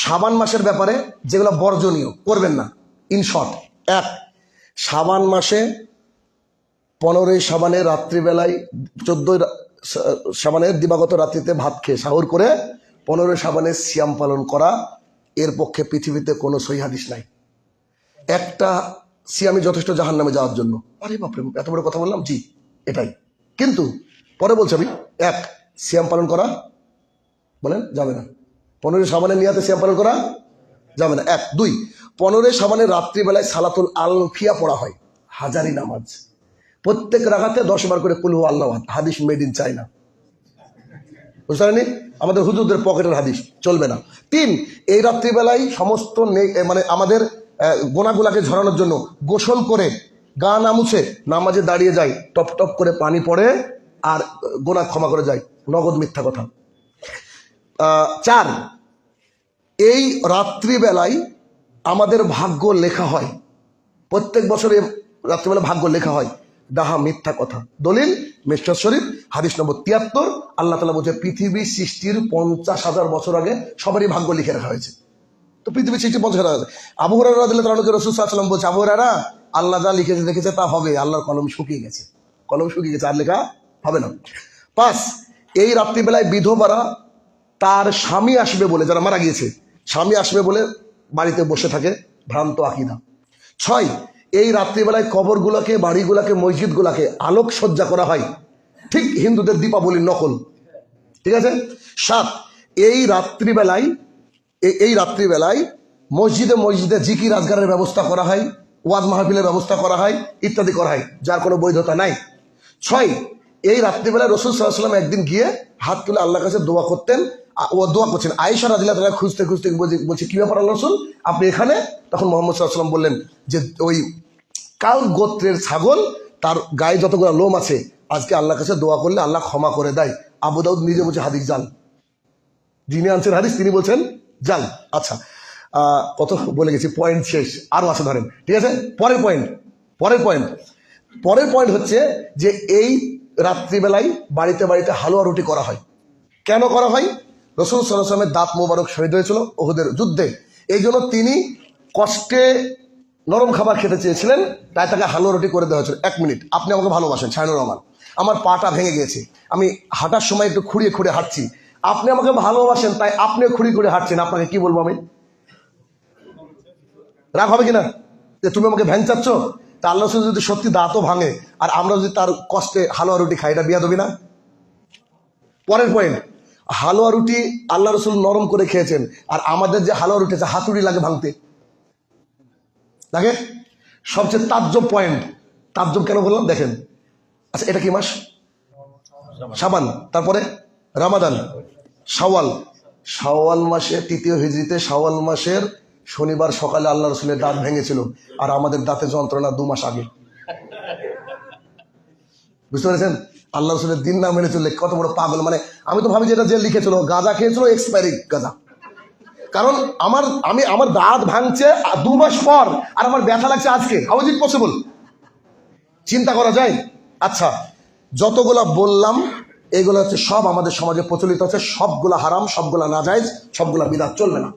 সাবান মাসের ব্যাপারে যেগুলো বর্জনীয়, করবেন না। ইন শর্ট এক, সাবান মাসে পনেরোই সাবানের রাত্রিবেলায়, চোদ্দোই সাবানের দিবাগত রাত্রিতে ভাত খেয়ে সাহর করে পনেরোই সাবানের সিয়াম পালন করা, এর পক্ষে পৃথিবীতে কোনো সহি হাদিস নাই। একটা সিয়ামি যথেষ্ট জাহান নামে যাওয়ার জন্য। আরে বাপরে, এত বড় কথা বললাম? জি, এটাই। কিন্তু, পরে বলছি আমি, এক, সিয়াম পালন করা, বলেন, যাবে না। পনেরোই সাবানের নিয়াতে সিয়াম পালন করা যাবে না। এক, দুই, পনেরোই সাবানের রাত্রিবেলায় সালাতুল আলফিয়া পড়া হয়। হাজারি নামাজ। প্রত্যেক রাখাতে দশ বার করে কুলহু আল্লাহ হাদিস মেড ইন চায়না বুঝতে পারেনি আমাদের হুজুরদের পকেটের হাদিস। চলবে না। তিন, এই রাত্রিবেলায় সমস্ত মানে আমাদের গোনাগুলাকে ঝরানোর জন্য গোসল করে গা না মুছে নামাজে দাঁড়িয়ে যায় টপ টপ করে পানি পড়ে আর গোনা ক্ষমা করে যায়। নগদ মিথ্যা কথা। চার, এই রাত্রিবেলায় আমাদের ভাগ্য লেখা হয়। প্রত্যেক বছরে রাত্রিবেলা ভাগ্য লেখা হয়। ডাহা মিথ্যা কথা। দলিল মিস্টার শরীফ, হাদিস নম্বর তিয়াত্তর। আল্লাহ তালা বলছে, পৃথিবী সৃষ্টির পঞ্চাশ হাজার বছর আগে সবারই ভাগ্য লিখে রাখা হয়েছে। তো পৃথিবী সৃষ্টি পঞ্চাশ হাজার আগে। আবু হরারা দিলে তার রসুল সাল্লাম বলছে, আবু হরারা আল্লাহ যা লিখেছে দেখেছে, তা হবে। আল্লাহর কলম শুকিয়ে গেছে। কলম শুকিয়ে গেছে, আর লেখা হবে না। পাঁচ, এই রাত্রিবেলায় বিধবারা তার স্বামী আসবে বলে, যারা মারা গিয়েছে, স্বামী আসবে বলে বাড়িতে বসে থাকে ভ্রান্ত আকিদা। ছয়, এই রাত্রিবেলায় কবরগুলোকে, বাড়িগুলোকে, মসজিদগুলোকে আলোক সজ্জা করা হয়। ঠিক হিন্দুদের দীপাবলির নকল। ঠিক আছে? সাত, এই রাত্রিবেলায় এই রাত্রিবেলায় মসজিদে মসজিদে জিকি রাজগারের ব্যবস্থা করা হয়, ওয়াজ মাহফিলের ব্যবস্থা করা হয়, ইত্যাদি করা হয়, যার কোনো বৈধতা নাই। ছয়, এই রাত্রিবেলায় রসুল সাল্লাহ সাল্লাম একদিন গিয়ে হাত তুলে আল্লাহর কাছে দোয়া করতেন ও দোয়া করছেন। আয়েশা রাজিল্লাহ তালা খুঁজতে খুঁজতে বলছে- কি ব্যাপার আল্লাহ রসুল? আপনি এখানে? তখন মোহাম্মদ সাল্লাম বললেন যে, ওই কাল গোত্রের ছাগল, তার গায়ে যতগুলো লোম আছে, আজকে আল্লাহর কাছে দোয়া করলে আল্লাহ ক্ষমা করে দেয়। আবু দাউদ নিজে বলছে, হাদিস জাল। যিনি আনছেন হাদিস, তিনি বলছেন, জাল। আচ্ছা কত বলে গেছি, পয়েন্ট শেষ। আরও আছে ধরেন, ঠিক আছে? পরের পয়েন্ট পরের পয়েন্ট। পরের পয়েন্ট হচ্ছে যে, এই রাত্রিবেলায় বাড়িতে বাড়িতে হালুয়া রুটি করা হয়। কেন করা হয়? রসুল সাল্লামের দাঁত মোবারক শহীদ হয়েছিল ওহুদের যুদ্ধে। এই জন্য তিনি কষ্টে নরম খাবার খেতে চেয়েছিলেন, তাই তাকে হালুয়া রুটি করে দেওয়া হয়েছিল। এক মিনিট, আপনি আমাকে ভালোবাসেন ছায়নুর রহমান। আমার পাটা ভেঙে গিয়েছে। আমি হাঁটার সময় একটু খুঁড়িয়ে খুঁড়ে হাঁটছি। আপনি আমাকে ভালোবাসেন, তাই আপনি খুঁড়ি খুঁড়ে হাঁটছেন। আপনাকে কি বলব আমি? রাগ হবে কিনা? যে তুমি আমাকে ভ্যান চাচ্ছ? তা আল্লাহ যদি সত্যি দাঁতও ভাঙে, আর আমরা যদি তার কষ্টে হালুয়া রুটি খাই, এটা বিয়া দেবি না? পরের পয়েন্ট হালুয়া রুটি আল্লাহ রসুল নরম করে খেয়েছেন। আর আমাদের যে হালুয়া রুটি আছে, হাতুড়ি লাগে ভাঙতে। লাগে? সবচেয়ে তাজ্জব পয়েন্ট তাজ্জব কেন বললাম? দেখেন। আচ্ছা এটা কি মাস? সাবান তারপরে রামাদান। শাওয়াল। শাওয়াল মাসে তৃতীয় হিজড়িতে শাওয়াল মাসের শনিবার সকালে আল্লাহ রসুলের দাঁত ভেঙেছিল। আর আমাদের দাঁতে যন্ত্রণা দু মাস আগে। বুঝতে পেরেছেন? আল্লাহ রসুলের দিন না মেনে চললে কত বড় পাগল। মানে আমি তো ভাবি যেটা যে লিখেছিল, গাঁজা খেয়েছিল এক্সপায়ারি গাঁজা। কারণ আমার, আমি, আমার দাঁত ভাঙছে দু মাস পর, আর আমার ব্যথা লাগছে আজকে। হাউ পসিবল চিন্তা করা যায়? আচ্ছা যতগুলা বললাম, এগুলো হচ্ছে সব আমাদের সমাজে প্রচলিত আছে, সবগুলা হারাম, সবগুলা নাজায়জ, সবগুলা বিদাত, চলবে না।